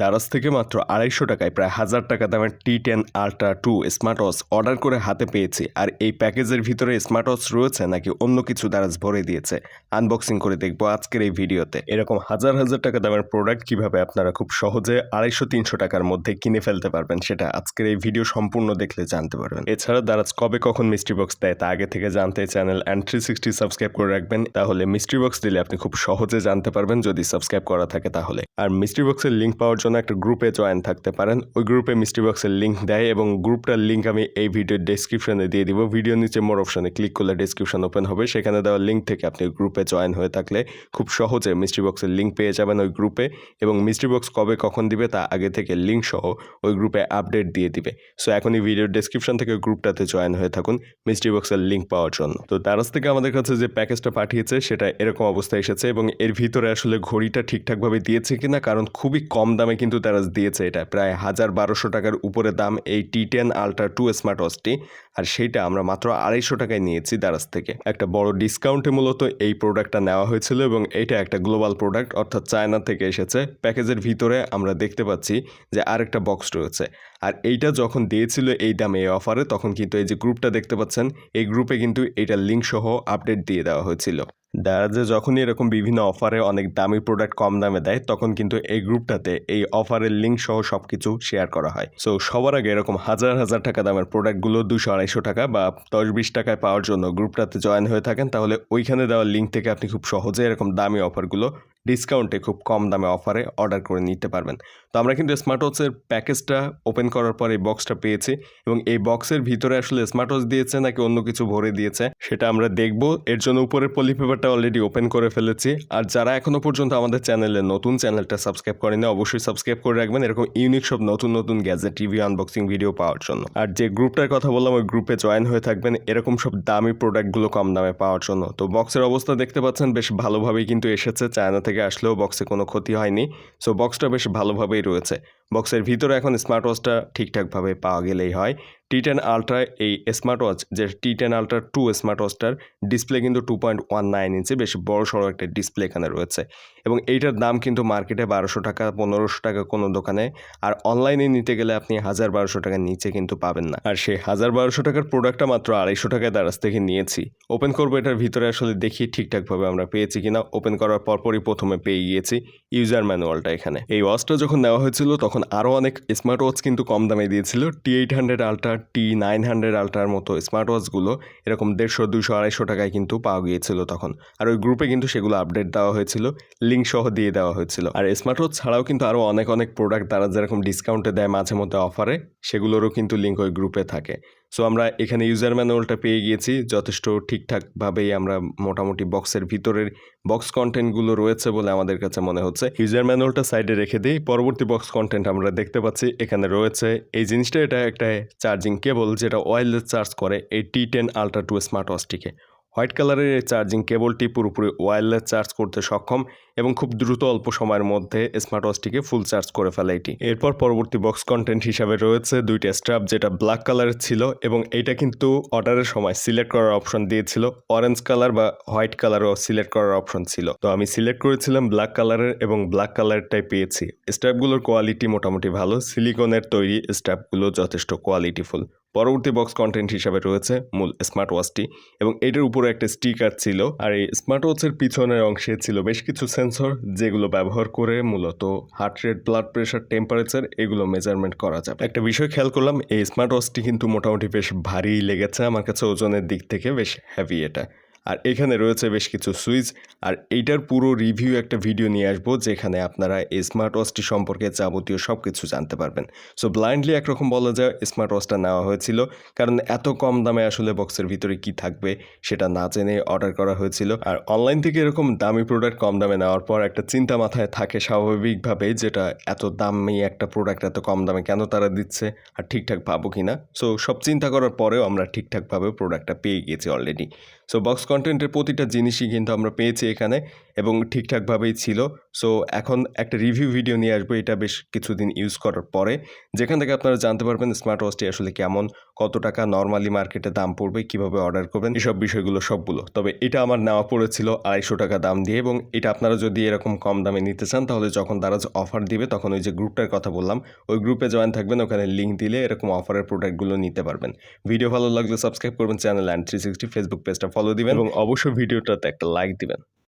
দারাজ থেকে মাত্র আড়াইশো টাকায় প্রায় হাজার টাকা দামের T ten ultra two smart watch order করে হাতে পেয়েছি। আর এই প্যাকেজের ভিতরে স্মার্ট ওয়াচ রয়েছে নাকি অন্য কিছু দারাজ ভরে দিয়েছে? আনবক্সিং করে দেখব আজকের এই ভিডিওতে। এরকম হাজার হাজার টাকা দামের প্রোডাক্ট কীভাবে আপনারা খুব সহজে আড়াইশো তিনশো টাকার মধ্যে কিনে ফেলতে পারবেন সেটা আজকের এই ভিডিও সম্পূর্ণ দেখলে জানতে পারবেন। এছাড়া দারাজ কবে কখন মিস্ট্রি বক্স দেয় তা আগে থেকে জানতে channel and three sixty subscribe করে রাখবেন। তাহলে মিস্ট্রি বক্স দিলে আপনি খুব সহজে জানতে পারবেন যদি সাবস্ক্রাইব করা থাকে তাহলে। আর মিস্ট্রি বক্সের লিঙ্ক পাওয়ার জন্য একটা গ্রুপে জয়েন থাকতে পারেন। ওই গ্রুপে মিস্ট্রি বক্সের লিঙ্ক দেয় এবং গ্রুপটার লিঙ্ক আমি এই ভিডিওর ডেসক্রিপশনে দিয়ে দিব। ভিডিও নিচে মোর অপশনে ক্লিক করলে ডেসক্রিপশন ওপেন হবে। সেখানে দেওয়া লিঙ্ক থেকে আপনি গ্রুপে জয়েন হয়ে থাকলে খুব সহজে মিস্ট্রি বক্সের লিঙ্ক পেয়ে যাবেন ওই গ্রুপে এবং মিস্ট্রি বক্স কবে কখন দিবে তা আগে থেকে লিঙ্ক সহ ওই গ্রুপে আপডেট দিয়ে দিবে। সো এখনই ভিডিওর ডেসক্রিপশন থেকে গ্রুপটাতে জয়েন হয়ে থাকুন মিস্ট্রি বক্সের লিঙ্ক পাওয়ার জন্য। তো দারাজ থেকে আমাদের কাছে যে প্যাকেজটা পাঠিয়েছে, সেটা এরকম অবস্থায় এসেছে এবং এর ভিতরে আসলে ঘড়িটা ঠিকঠাকভাবে দিয়েছে কিনা, কারণ খুবই কম দামে কিন্তু তারা দিয়েছে এটা। প্রায় হাজার বারোশো টাকার উপরে দাম এই T ten ultra two smart ওয়াচটি আর সেইটা আমরা মাত্র আড়াইশো টাকায় নিয়েছি দারাজ থেকে। একটা বড় ডিসকাউন্টে মূলত এই প্রোডাক্টটা নেওয়া হয়েছিল এবং এটা একটা গ্লোবাল প্রোডাক্ট অর্থাৎ চায়না থেকে এসেছে। প্যাকেজের ভিতরে আমরা দেখতে পাচ্ছি যে আরেকটা বক্স রয়েছে। আর এইটা যখন দিয়েছিল এই দামে এই অফারে তখন কিন্তু এই যে গ্রুপটা দেখতে পাচ্ছেন, এই গ্রুপে কিন্তু এইটার লিঙ্ক সহ আপডেট দিয়ে দেওয়া হয়েছিল। দারাজে যখনই এরকম বিভিন্ন অফারে অনেক দামি প্রোডাক্ট কম দামে দেয়, তখন কিন্তু এই গ্রুপটাতে এই অফারের লিঙ্ক সহ সব কিছু শেয়ার করা হয়। সো সবার আগে এরকম হাজার হাজার টাকা দামের প্রোডাক্টগুলো দুশো আড়াইশো টাকা বা দশ বিশ টাকায় পাওয়ার জন্য গ্রুপটাতে জয়েন হয়ে থাকেন, তাহলে ওইখানে দেওয়ার লিঙ্ক থেকে আপনি খুব সহজে এরকম দামি অফারগুলো ডিসকাউন্টে খুব কম দামে অফারে অর্ডার করে নিতে পারবেন। তো আমরা কিন্তু স্মার্ট ওয়াচের প্যাকেজটা ওপেন করার পর এই বক্সটা পেয়েছি এবং এই বক্সের ভিতরে আসলে স্মার্ট ওয়াচ দিয়েছে নাকি অন্য কিছু ভরে দিয়েছে সেটা আমরা দেখব। এর জন্য উপরের পলি পেপারটা অলরেডি ওপেন করে ফেলেছি। আর যারা এখনও পর্যন্ত আমাদের চ্যানেলে নতুন চ্যানেলটা সাবস্ক্রাইব করেনি অবশ্যই সাবস্ক্রাইব করে রাখবেন এরকম ইউনিক সব নতুন নতুন গ্যাজেট রিভিউ আনবক্সিং ভিডিও পাওয়ার জন্য। আর যে গ্রুপটার কথা বললাম, ওই গ্রুপে জয়েন হয়ে থাকবেন এরকম সব দামি প্রোডাক্টগুলো কম দামে পাওয়ার জন্য। তো বক্সের অবস্থা দেখতে পাচ্ছেন, বেশ ভালোভাবেই কিন্তু এসেছে। চায়না থেকে আসলেও বক্সে কোনো ক্ষতি হয়নি। সো বক্সটা বেশ ভালোভাবেই রয়েছে। বক্সের ভিতরে এখন স্মার্ট ওয়াচটা ঠিকঠাকভাবে পাওয়া গেলেই হয়। টি টেন আলট্রা এই স্মার্ট ওয়াচ যে T ten ultra two smart ওয়াচটার display কিন্তু two point one nine inch বেশ বড় সড়ো একটা ডিসপ্লে এখানে রয়েছে। এবং এইটার দাম কিন্তু মার্কেটে বারোশো টাকা, পনেরোশো টাকা কোনো দোকানে, আর অনলাইনে নিতে গেলে আপনি হাজার বারোশো টাকার নিচে কিন্তু পাবেন না। আর সেই হাজার বারোশো টাকার প্রোডাক্টটা মাত্র আড়াইশো টাকায় দারাজ থেকে নিয়েছি। ওপেন করব এটার ভিতরে আসলে দেখি ঠিকঠাকভাবে আমরা পেয়েছি কিনা। ওপেন করার পরপরই প্রথমে পেয়ে গিয়েছি ইউজার ম্যানুয়ালটা এখানে। এই ওয়াচটা যখন নেওয়া হয়েছিল, তখন আরও অনেক স্মার্ট ওয়াচ কিন্তু কম দামে দিয়েছিল। T eight hundred ultra T nine hundred আলট্রার মতো স্মার্ট ওয়াচগুলো এরকম দেড়শো দুশো আড়াইশো টাকায় কিন্তু পাওয়া গিয়েছিল তখন। আর ওই গ্রুপে কিন্তু সেগুলো আপডেট দেওয়া হয়েছিল লিঙ্ক সহ দিয়ে দেওয়া হয়েছিল। আর স্মার্ট ওয়াচ ছাড়াও কিন্তু আরও অনেক অনেক প্রোডাক্ট তারা যেরকম ডিসকাউন্টে দেয় মাঝে মধ্যে অফারে সেগুলোরও কিন্তু লিঙ্ক ওই গ্রুপে থাকে। সো আমরা এখানে ইউজার ম্যানুয়ালটা পেয়ে গিয়েছি। যথেষ্ট ঠিকঠাকভাবেই আমরা মোটামুটি বক্সের ভিতরের বক্স কন্টেন্টগুলো রয়েছে বলে আমাদের কাছে মনে হচ্ছে। ইউজার ম্যানুয়ালটা সাইডে রেখে দিই। পরবর্তী বক্স কন্টেন্ট আমরা দেখতে পাচ্ছি। এখানে রয়েছে এই জিনিসটা। এটা একটা চার্জিং কেবল যেটা ওয়্যারলেস চার্জ করে এই T ten ultra two smart ওয়াচটিকে white কালারের এই চার্জিং কেবলটি পুরোপুরি ওয়্যারলেস চার্জ করতে সক্ষম এবং খুব দ্রুত অল্প সময়ের মধ্যে স্মার্ট ওয়াচটিকে ফুল চার্জ করে ফেলে এটি। এরপর পরবর্তী বক্স কন্টেন্ট হিসাবে রয়েছে দুইটা স্ট্রাপ যেটা ব্ল্যাক কালারের ছিল এবং এইটা কিন্তু অর্ডারের সময় সিলেক্ট করার অপশন দিয়েছিল। অরেঞ্জ কালার বা হোয়াইট কালারও সিলেক্ট করার অপশন ছিল। তো আমি সিলেক্ট করেছিলাম ব্ল্যাক কালারের এবং ব্ল্যাক কালারটাই পেয়েছি। স্ট্রাপগুলোর কোয়ালিটি মোটামুটি ভালো। সিলিকনের তৈরি স্ট্রাপগুলো যথেষ্ট কোয়ালিটিফুল পরবর্তী বক্স কন্টেন্ট হিসাবে রয়েছে মূল স্মার্ট ওয়াচটি এবং এটার উপরে একটা স্টিকার ছিল। আর এই স্মার্ট ওয়াচের পিছনের অংশে ছিল বেশ কিছু সেন্সর যেগুলো ব্যবহার করে মূলত heart rate blood pressure temperature এগুলো মেজারমেন্ট করা যাবে। একটা বিষয় খেয়াল করলাম, এই স্মার্ট ওয়াচটি কিন্তু মোটামুটি বেশ ভারী লেগেছে। আমার কাছে ওজনের দিক থেকে বেশ হ্যাভি এটা। আর এখানে রয়েছে বেশ কিছু সুইচ। আর এইটার পুরো রিভিউ একটা ভিডিও নিয়ে আসব, যেখানে আপনারা এই স্মার্ট ওয়াচটি সম্পর্কে যাবতীয় সব কিছু জানতে পারবেন। সো ব্লাইন্ডলি একরকম বলা যায়, স্মার্ট ওয়াচটা নেওয়া হয়েছিল। কারণ এত কম দামে আসলে বক্সের ভিতরে কি থাকবে সেটা না জেনে অর্ডার করা হয়েছিল। আর অনলাইন থেকে এরকম দামি প্রোডাক্ট কম দামে নেওয়ার পর একটা চিন্তা মাথায় থাকে স্বাভাবিকভাবে, যেটা এত দামি একটা প্রোডাক্ট এত কম দামে কেন তারা দিচ্ছে আর ঠিকঠাক পাবো কি না সো সব চিন্তা করার পরেও আমরা ঠিকঠাকভাবে প্রোডাক্টটা পেয়ে গিয়েছি অলরেডি সো বক্স কন্টেন্টের প্রতিটা জিনিসই কিন্তু আমরা পেয়েছি এখানে এবং ঠিকঠাকভাবেই ছিল। সো এখন একটা রিভিউ ভিডিও নিয়ে আসব, এটা বেশ কিছুদিন ইউজ করার পরে। যেখান থেকে আপনারা জানতে পারবেন স্মার্ট ওয়াচটি আসলে কেমন, কত টাকা নর্মালি মার্কেটে দাম পড়বে, কীভাবে অর্ডার করবেন, এসব বিষয়গুলো সবগুলো। তবে এটা আমার নেওয়া পড়েছিল আড়াইশো টাকা দাম দিয়ে এবং এটা আপনারা যদি এরকম কম দামে নিতে চান, তাহলে যখন তারা অফার দিবে, তখন ওই যে গ্রুপটার কথা বললাম, ওই গ্রুপে জয়েন থাকবেন, ওখানে লিঙ্ক দিলে এরকম অফারের প্রোডাক্টগুলো নিতে পারবেন। ভিডিও ভালো লাগলে সাবস্ক্রাইব করবেন channel and three sixty Facebook পেজটা ফলো দিবেন এবং অবশ্যই ভিডিওটাতে একটা লাইক দিবেন।